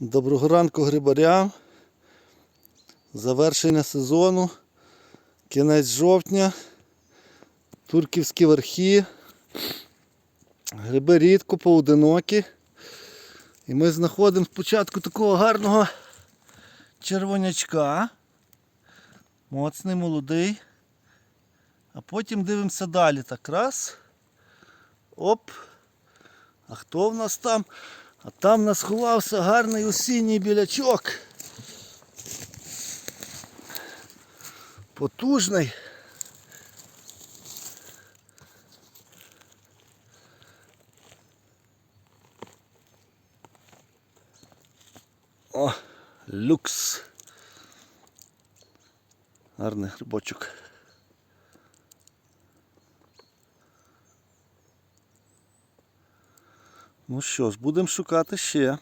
Доброго ранку грибарям. Завершення сезону. Кінець жовтня. Турківські верхи. Гриби рідко поодинокі. І ми знаходимо спочатку такого гарного червонячка. Моцний, молодий. А потім дивимося далі. Так раз. Оп. А хто в нас там? А там нас ховався гарний осінній білячок. Потужний. О, люкс. Гарний грибочок. Ну що ж, будемо шукати ще.